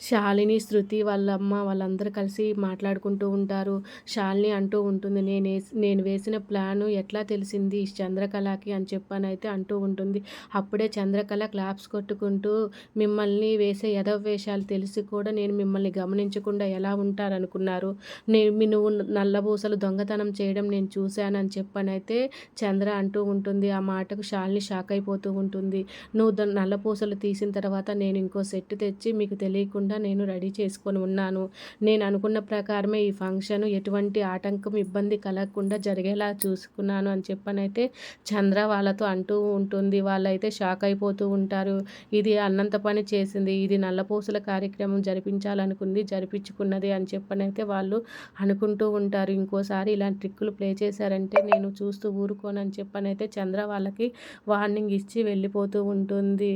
శాలిని శృతి వాళ్ళమ్మ వాళ్ళందరూ కలిసి మాట్లాడుకుంటూ ఉంటారు. శాలిని అంటూ ఉంటుంది నేను నేను వేసిన ప్లాను ఎట్లా తెలిసింది? చంద్రకళకి అని చెప్పనైతే అంటూ ఉంటుంది. అప్పుడే చంద్రకళ క్లాప్స్ కొట్టుకుంటూ మిమ్మల్ని వేసే యదవ వేషాలు తెలిసి కూడా నేను మిమ్మల్ని గమనించకుండా ఎలా ఉంటారనుకున్నారు? నేను నువ్వు నల్లబూసలు దొంగతనం చేయడం నేను చూశానని చెప్పానైతే చంద్ర అంటూ ఉంటుంది. ఆ మాటకు శాలిని షాక్ అయిపోతూ ఉంటుంది. నువ్వు నల్లపూసలు తీసిన తర్వాత నేను ఇంకో సెట్ తెచ్చి మీకు తెలియకుండా లేకుండా నేను రెడీ చేసుకొని ఉన్నాను. నేను అనుకున్న ప్రకారమే ఈ ఫంక్షన్ ఎటువంటి ఆటంకం ఇబ్బంది కలగకుండా జరిగేలా చూసుకున్నాను అని చెప్పనైతే చంద్ర వాళ్ళతో అంటూ ఉంటుంది. వాళ్ళైతే షాక్ అయిపోతూ ఉంటారు. ఇది అన్నంత పని చేసింది. ఇది నల్లపూసల కార్యక్రమం జరిపించాలనుకుంది జరిపించుకున్నది అని చెప్పనైతే వాళ్ళు అనుకుంటూ ఉంటారు. ఇంకోసారి ఇలాంటి ట్రిక్కులు ప్లే చేశారంటే నేను చూస్తూ ఊరుకోనని చెప్పనైతే చంద్ర వాళ్ళకి వార్నింగ్ ఇచ్చి వెళ్ళిపోతూ ఉంటుంది.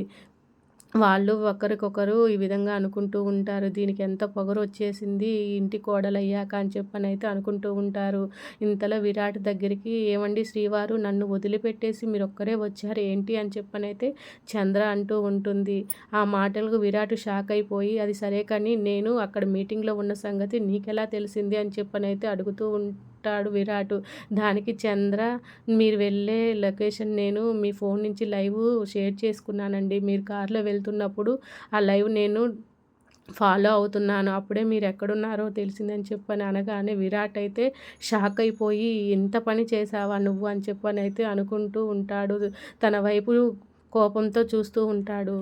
వాళ్ళు ఒకరికొకరు ఈ విధంగా అనుకుంటూ ఉంటారు. దీనికి ఎంత పొగరు వచ్చేసింది ఇంటి కోడలయ్యాక అని చెప్పని అయితే అనుకుంటూ ఉంటారు. ఇంతలో విరాట్ దగ్గరికి ఏమండి శ్రీవారు నన్ను వదిలిపెట్టేసి మీరు ఒక్కరే వచ్చారు ఏంటి? అని చెప్పనైతే చంద్ర అంటూ ఉంటుంది. ఆ మాటలకు విరాట్ షాక్ అయిపోయి అది సరే కానీ నేను అక్కడ మీటింగ్లో ఉన్న సంగతి నీకెలా తెలిసింది? అని చెప్పనైతే అడుగుతూ ఉంటాడు విరాట్. దానికి చంద్ర మీరు వెళ్ళే లొకేషన్ నేను మీ ఫోన్ నుంచి లైవ్ షేర్ చేసుకున్నానండి. మీరు కార్లో వెళ్తున్నప్పుడు ఆ లైవ్ నేను ఫాలో అవుతున్నాను. అప్పుడే మీరు ఎక్కడున్నారో తెలిసిందని చెప్పని అనగానే విరాట్ అయితే షాక్ అయిపోయి ఎంత పని చేసావా నువ్వు? అని చెప్పని అయితే అనుకుంటూ ఉంటాడు. తన వైపు కోపంతో చూస్తూ ఉంటాడు.